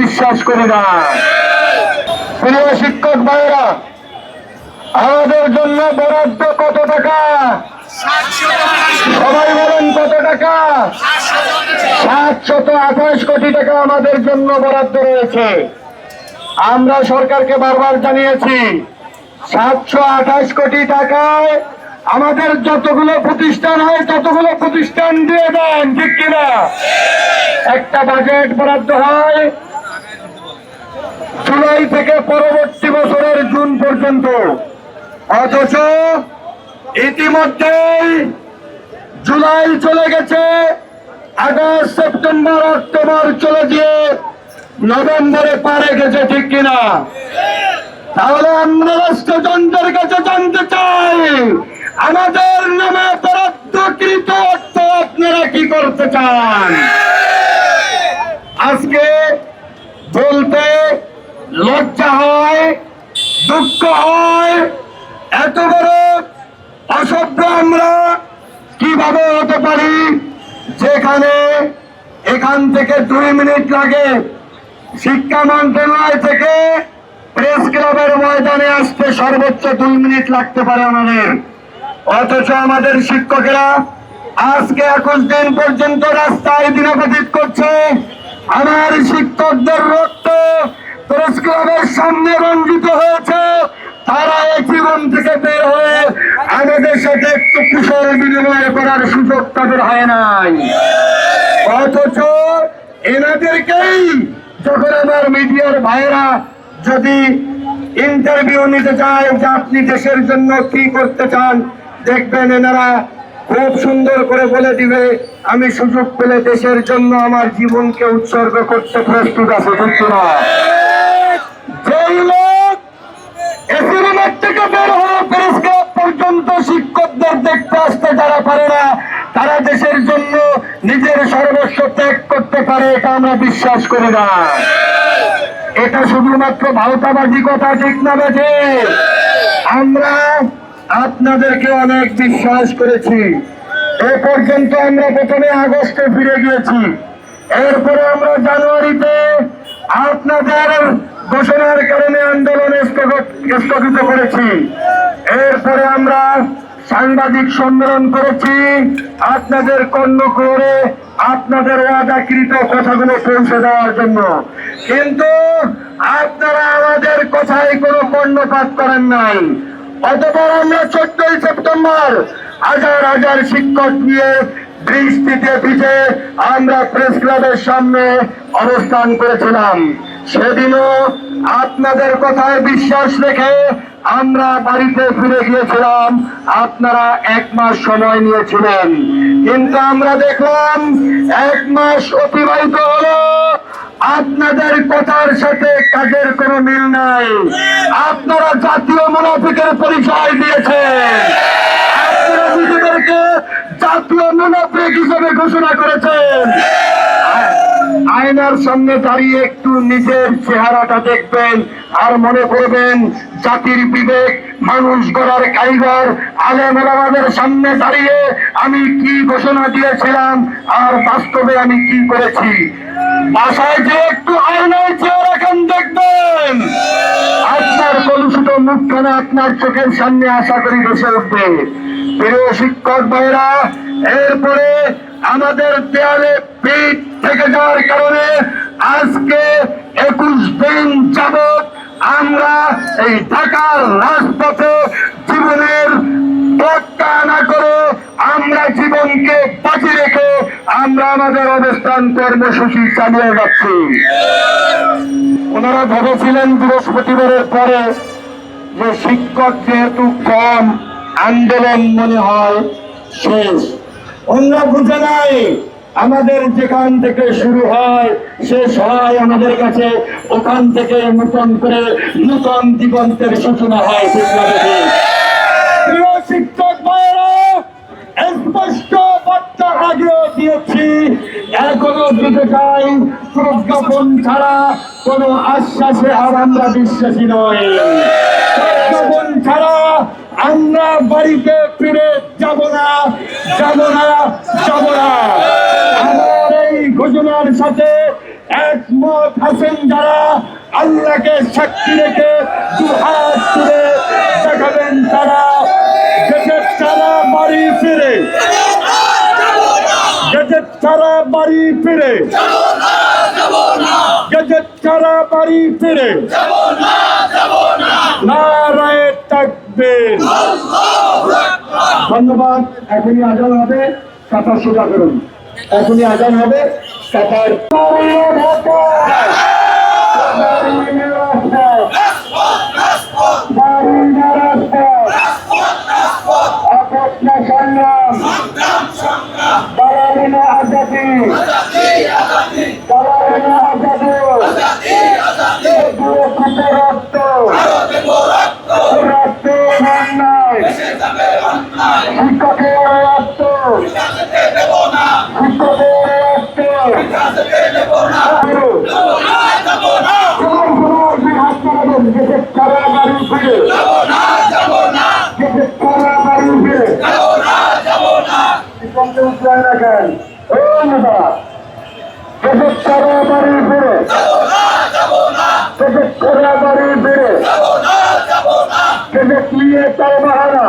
বিশ্বাস করি না। প্রিয় শিক্ষক ভাইরা আমাদের জন্য বরাদ্দ কত টাকা? সবাই বলেন কত টাকা? সাতশত আঠাশ কোটি টাকা আমাদের জন্য বরাদ্দ রয়েছে। আমরা সরকারকে বারবার জানিয়েছি, সাতশো আঠাশ কোটি টাকায় আমাদের যতগুলো প্রতিষ্ঠান হয়, ততগুলো প্রতিষ্ঠান দিয়ে দেন, ঠিক কিনা? একটা বাজেট বরাদ্দ হয় জুলাই থেকে পরবর্তী বছরের জুন পর্যন্ত। অথচ ইতিমধ্যেই জুলাই চলে গেছে, আগস্ট, সেপ্টেম্বর, অক্টোবর চলে গিয়ে নভেম্বরে পারে গেছে ঠিক কিনা? তাহলে আমরা রাষ্ট্রযন্ত্রের কাছে জানতে চাই, আমাদের নামে বরাদ্দকৃত অর্থ আপনারা কি করতে চান? আজকে বলতে লজ্জা হয়, দুঃখ হয়, এত বড় অসভ্য আমরা কীভাবে হতে পারি? যেখানে এখান থেকে দুই মিনিট লাগে। শিক্ষা মন্ত্রণালয় থেকে প্রেস ক্লাবের ময়দানে আসতে সর্বোচ্চ দুই মিনিট লাগতে পারে আমাদের। অথচ আমাদের শিক্ষকেরা আজকে একুশ দিন পর্যন্ত রাস্তায় দিনাপতিত করছে। আমার শিক্ষকদের রক্ত প্রেস ক্লাবের সামনে রঞ্জিত হয়েছে। তারা এই জীবন থেকে বের হয়ে আমাদের সাথে একটু কুশল বিনিময় করার সুযোগ তাদের হয় নাই। অথচ এনাদেরকেই যখন আমার মিডিয়ার ভাইরা যদি ইন্টারভিউ নিতে চায় যে আপনি দেশের জন্য কি করতে চান, দেখবেন এনারা খুব সুন্দর করে বলে দিবে, আমি সুযোগ পেলে দেশের জন্য আমার জীবনকে উৎসর্গ করতে প্রস্তুত আছে না থেকে বের হয়ে পর্যন্ত শিক্ষকদের দেখতে আসতে যারা পারে না, তারা দেশের জন্য নিজের সর্বস্ব ত্যাগ করতে পারে, এটা আমরা বিশ্বাস করি না। এটা শুধুমাত্র কথা ঠিক না আমরা আপনাদেরকে অনেক বিশ্বাস করেছি। এ পর্যন্ত আমরা প্রথমে আগস্টে ফিরে গিয়েছি। এরপরে আমরা জানুয়ারিতে আপনাদের ঘোষণার কারণে আন্দোলন স্থগত করেছি। এরপরে আমরা সাংবাদিক সম্মেলন করেছি। আপনাদের কর্ণ করে আপনাদের ওয়াদাকৃত কথাগুলো পৌঁছে দেওয়ার জন্য। কিন্তু আপনারা আমাদের কথায় কোনো কর্ণপাত করেন নাই। অতপর আমরা চোদ্দই সেপ্টেম্বর হাজার হাজার শিক্ষক নিয়ে বৃষ্টিতে ভিজে আমরা প্রেস ক্লাবের সামনে অবস্থান করেছিলাম। সেদিনও আপনাদের কথায় বিশ্বাস রেখে আমরা বাড়িতে ফিরে গিয়েছিলাম। আপনারা এক মাস সময় নিয়েছিলেন। কিন্তু আমরা দেখলাম এক মাস অতিবাহিত হলো। আপনাদের কথার সাথে কাজের কোনো মিল নাই। আপনারা জাতীয় মুনাফিকের পরিচয় দিয়েছেন। আপনারা নিজেদেরকে জাতীয় মুনাফিক হিসেবে ঘোষণা করেছেন। আয়নার সামনে দাঁড়িয়ে একটু নিজের চেহারাটা দেখবেন আর মনে করবেন জাতির বিবেক, মানুষ গড়ার কারিগর, আলেম ওলামাদের সামনে দাঁড়িয়ে আমি কি ঘোষণা দিয়েছিলাম আর বাস্তবে আমি কি করেছি। বাসায় যে একটু আয়নায় চেয়ে রাখেন দেখবেন। আপনার কলুষিত মুখখানে আপনার চোখের সামনে আশা করি বসে উঠবে। প্রিয় শিক্ষক ভাইরা এরপরে আমাদের দেয়ালে পিঠ থেকে যাওয়ার কারণে আজকে একুশ দিন যাবৎ আমরা এই ঢাকার রাজপথে জীবনের পক্কা না করে আমরা জীবনকে বাঁচি রেখে আমরা আমাদের অবস্থান কর্মসূচি চালিয়ে যাচ্ছি। ওনারা ভেবেছিলেন বৃহস্পতিবারের পরে যে শিক্ষক যেহেতু কম, আন্দোলন মনে হয় শেষ। অন্য নাই আমাদের যেখান থেকে শুরু হয়, শেষ হয় আমাদের কাছে, ওখান থেকে নতুন করে নতুন দিগন্তের সূচনা হয়? প্রিয় শিক্ষক ভাইয়েরা, স্পষ্ট বার্তা আগেও দিয়েছি, এখনও দিতে চাই, প্রজ্ঞাপন ছাড়া কোনো আশ্বাসে আর আমরা বিশ্বাসী নয় প্রজ্ঞাপন ছাড়া আমরা বাড়িতে ফিরে যাব না যাব না। আমার এই ঘোষণার সাথে একমত হাসেন যারা আল্লাহকে সাক্ষী রেখে দু হাত তুলে দেখাবেন তারা। গেজেট ছাড়া বাড়ি ফিরে। গেজেট ছাড়া বাড়ি ফিরে। গেজেট ছাড়া বাড়ি ফিরে। নারায় থাকবেন ধন্যবাদ এখনই আজান হবে কাতার সোজা করুন এখনই আজান হবে কাতার সংগ্রাম দালালিনা কমতে উঠলাই রাখেন ও নেতা দেশের কারা বাড়ি ফিরে দেশের কারা বাড়ি ফিরে দেশের নিয়ে তার বাহানা